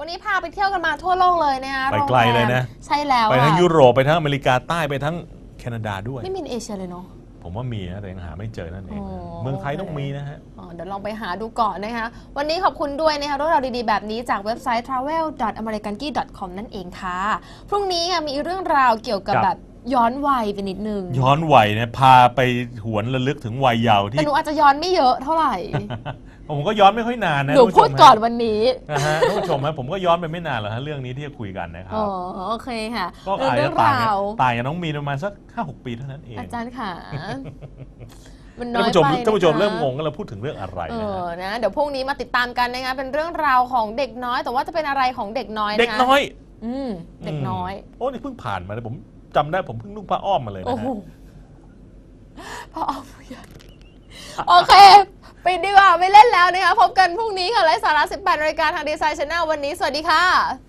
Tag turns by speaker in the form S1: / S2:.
S1: วันนี้พาไปเที่ยวกันมาทั่วโลกเลยนะคะ
S2: ไป
S1: โรง
S2: ไกล
S1: แรม
S2: เลยนะ
S1: ใช่แล้ว
S2: ไปทั้ง
S1: ค่ะ
S2: ยุโรปไปทั้งอเมริกาใต้ไปทั้งแคนาดาด้วย
S1: ไม่มีในเอเชียเลยเนาะ
S2: ผมว่ามีนะแต่ยังหาไม่เจอนั่นเองนะ
S1: อ๋อ
S2: เมืองไทยต้องมีนะฮะ
S1: อ๋อเดี๋ยวลองไปหาดูก่อนนะคะ วันนี้ขอบคุณด้วยนะคะเรื่องราวดีๆ แบบนี้จากเว็บไซต์ travel.americanki.com นั่นเองค่ะ พรุ่งนี้ค่ะมีเรื่องราวเกี่ยวกับ
S2: ครับ
S1: แบบ ย้อนวัยไปนิดนึง
S2: ย้อนวัยเนี่ยพาไปหวนระลึกถึงวัยเยาว์
S1: แต่
S2: ที่
S1: หนูอาจจะย้อนไม่เยอะเท่าไหร่
S2: ผมก็ย้อนไม่ค่อยนานนะ
S1: หนู
S2: ท่าผู้ช
S1: พูด
S2: ม
S1: ก่อน
S2: ฮะ
S1: วันนี้
S2: นะฮะท่านผู้ชมฮะผมก็ย้อนไปไม่นานหรอกฮะเรื่องนี้ที่จะคุยกันนะครั
S1: อ๋
S2: บ
S1: อโอเคค่ะ
S2: ก็อาจ
S1: เรื่
S2: จะ
S1: อง
S2: ต่าง
S1: รา
S2: กัน
S1: ว
S2: ต่างกับน้องมีนประมาณสักห้าหกปีเท่านั้นเอง
S1: อาจารย์ค่ะ มันน้
S2: ท่าน
S1: อย
S2: ผู้ชม
S1: ไป
S2: ท่านผู้ชมะ
S1: คะ
S2: เริ่มงงกันเราพูดถึงเรื่องอะไร
S1: เอ
S2: นะ
S1: อ
S2: ฮะ
S1: นะเดี๋ยวพรุ่งนี้มาติดตามกันนะคะเป็นเรื่องราวของเด็กน้อย แต่ว่าจะเป็นอะไรของเด็กน้อยนะคะ
S2: เด็กน้อย
S1: อืมเด็กน้อย
S2: มโอ้นี่เพิ่งผ่านมาเลยผม จำได้ผมเพิ่งนุ่งผ้าอ้อมมาเลยนะ
S1: โอ้โห
S2: ฮะ
S1: พ่อเอาผู้ใหญ่โอเคปิดดีกว่าไม่เล่นแล้วนะคะ พบกันพรุ่งนี้ค่ะไลฟ์สาระ 18รายการทางดีไซน์ช n แนลวันนี้ สวัสดีค่ะ